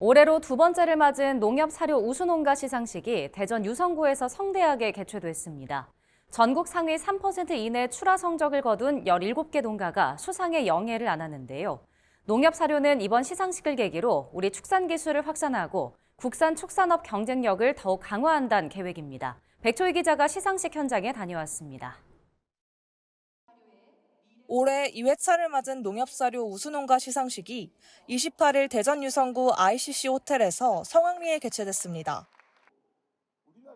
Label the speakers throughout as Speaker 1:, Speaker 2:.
Speaker 1: 올해로 두 번째를 맞은 농협 사료 우수농가 시상식이 대전 유성구에서 성대하게 개최됐습니다. 전국 상위 3% 이내 출하 성적을 거둔 17개 농가가 수상의 영예를 안았는데요. 농협 사료는 이번 시상식을 계기로 우리 축산 기술을 확산하고 국산 축산업 경쟁력을 더욱 강화한다는 계획입니다. 백초희 기자가 시상식 현장에 다녀왔습니다.
Speaker 2: 올해 2회차를 맞은 농협사료 우수농가 시상식이 28일 대전 유성구 ICC 호텔에서 성황리에 개최됐습니다.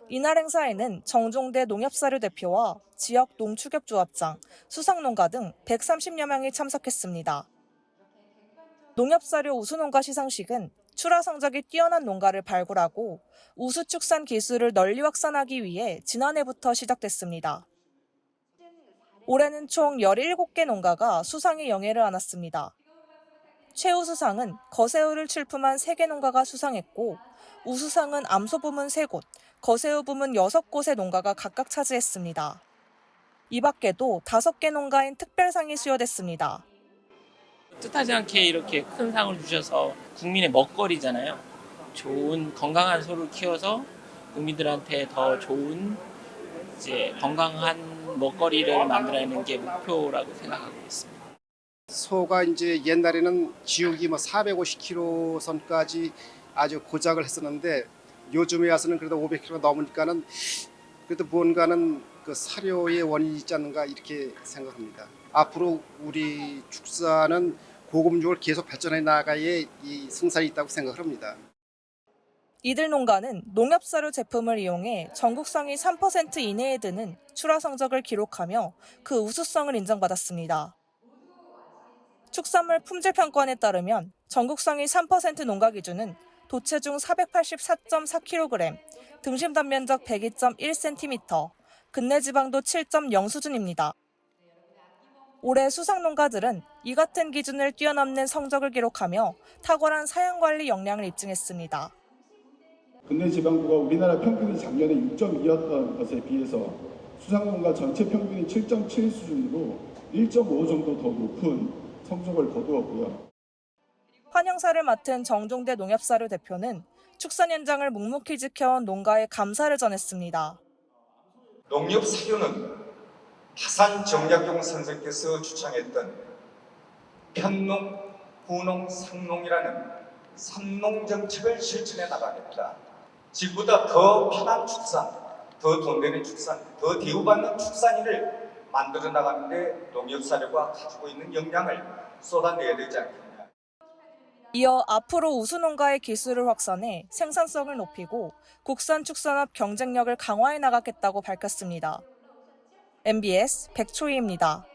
Speaker 2: 이날 행사에는 정종대 농협사료 대표와 지역 농축협조합장, 수상농가 등 130여 명이 참석했습니다. 농협사료 우수농가 시상식은 출하 성적이 뛰어난 농가를 발굴하고 우수축산 기술을 널리 확산하기 위해 지난해부터 시작됐습니다. 올해는 총 17개 농가가 수상의 영예를 안았습니다. 최우 수상은 거새우를 출품한 3개 농가가 수상했고 우수상은 암소 부문 3곳, 거새우 부문 6곳의 농가가 각각 차지했습니다. 이 밖에도 5개 농가인 특별상이 수여됐습니다.
Speaker 3: 뜻하지 않게 이렇게 큰 상을 주셔서 국민의 먹거리잖아요. 좋은 건강한 소를 키워서 국민들한테 더 좋은 이제 건강한 먹거리를 만들어내는 게 목표라고 생각하고 있습니다.
Speaker 4: 소가 이제 옛날에는 지옥이 뭐 450kg 선까지 아주 고작을 했었는데 요즘에 와서는 그래도 500kg 넘으니까는 그래도 뭔가는 그 사료의 원인이 있지 않는가 이렇게 생각합니다. 앞으로 우리 축사는 고급육을 계속 발전해 나가야 이 승산이 있다고 생각합니다.
Speaker 2: 이들 농가는 농협사료 제품을 이용해 전국 상위 3% 이내에 드는 출하 성적을 기록하며 그 우수성을 인정받았습니다. 축산물 품질 평가원에 따르면 전국 상위 3% 농가 기준은 도체중 484.4kg, 등심 단면적 102.1cm, 근내 지방도 7.0 수준입니다. 올해 수상 농가들은 이 같은 기준을 뛰어넘는 성적을 기록하며 탁월한 사양 관리 역량을 입증했습니다.
Speaker 5: 근내 지방부가 우리나라 평균이 작년에 6.2였던 것에 비해서 수상농가 전체 평균이 7.7 수준으로 1.5 정도 더 높은 성적을 거두었고요.
Speaker 2: 환영사를 맡은 정종대 농협사료 대표는 축산 현장을 묵묵히 지켜온 농가에 감사를 전했습니다.
Speaker 6: 농협 사료는 하산 정약용 선생께서 주창했던 편농, 후농, 상농이라는 삼농 정책을 실천해 나가겠다. 지금보다 더 편한 축산, 더 돈 되는 축산, 더 대우받는 축산인을 만들어 나가는데 농협 사료가 가지고 있는 역량을 쏟아내야 되지 않겠냐.
Speaker 2: 이어 앞으로 우수농가의 기술을 확산해 생산성을 높이고 국산 축산업 경쟁력을 강화해 나가겠다고 밝혔습니다. MBS 백초희입니다.